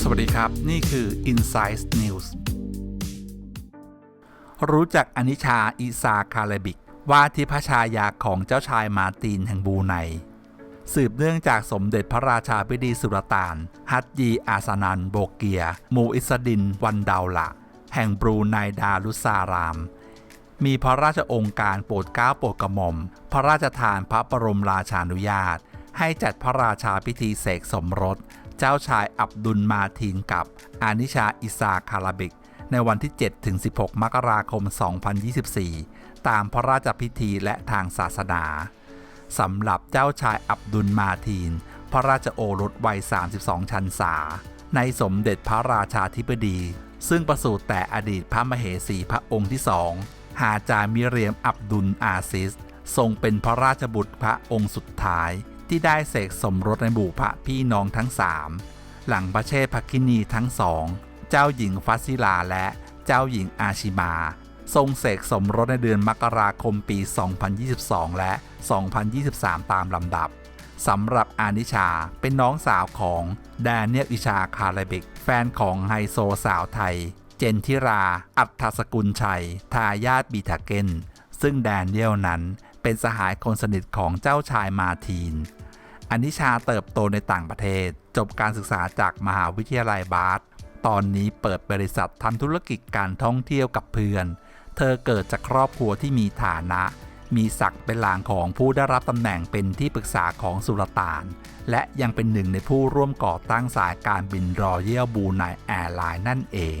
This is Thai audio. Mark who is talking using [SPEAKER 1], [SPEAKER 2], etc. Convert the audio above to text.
[SPEAKER 1] สวัสดีครับ นี่คือ Insight News รู้จักอนิชาอิซาคาเลบิก ว่าที่พระชายาของเจ้าชายมาตินแห่งบูไนสืบเนื่องจากสมเด็จพระราชาพิธีสุลต่าน ฮัตยีอาสนันโบเกีย มูอิสดินวันดาวละ แห่งบรูไนดารุสาราม มีพระราชองค์การโปรดเกล้าโปรดกระหม่อม พระราชทานพระบรมราชานุญาต ให้จัดพระราชาพิธีเสกสมรส เจ้าชายอับดุลมาทีนกับ อานิชาอิซาคาราบิก ในวันที่7-16 มกราคม 2024 ตามพระราชพิธีและทางศาสนาสำหรับเจ้าชายอับดุลมาทีน พระราชโอรสวัย 32 ชันษา ในสมเด็จพระราชาธิบดี ซึ่งประสูติแต่อดีตพระมเหสีพระองค์ที่สอง ฮาจามิเรียมอับดุลอาซิส ทรงเป็นพระราชบุตรพระองค์สุดท้าย ที่ได้เสกสมรสในบุพระพี่น้องทั้งสามหลังพระเชษฐคินีทั้งสอง เจ้าหญิงฟัสซิลาและเจ้าหญิงอาชิมา ทรงเสกสมรสในเดือนมกราคมปี 2022 และ 2023 ตามลำดับสำหรับอานิชาเป็นน้องสาวของแดเนียลอิชาคาราเบิกแฟนของไฮโซสาวไทย เจนทิรา อัฏฐสกุลชัย ทายาทบีทาเกนซึ่งแดนเนียลนั้นเป็นสหายคนสนิทของเจ้าชายมาทีน อนิชาเติบโตในต่างประเทศ จบการศึกษาจากมหาวิทยาลัยบาร์ตอนนี้เปิดบริษัททำธุรกิจการท่องเที่ยวกับเพื่อน เธอเกิดจากครอบครัวที่มีฐานะ มีศักดิ์เป็นหลานของผู้ได้รับตำแหน่งเป็นที่ปรึกษาของสุลต่าน และยังเป็นหนึ่งในผู้ร่วมก่อตั้งสายการบินรอยัลบูไนแอร์ไลน์นั่นเอง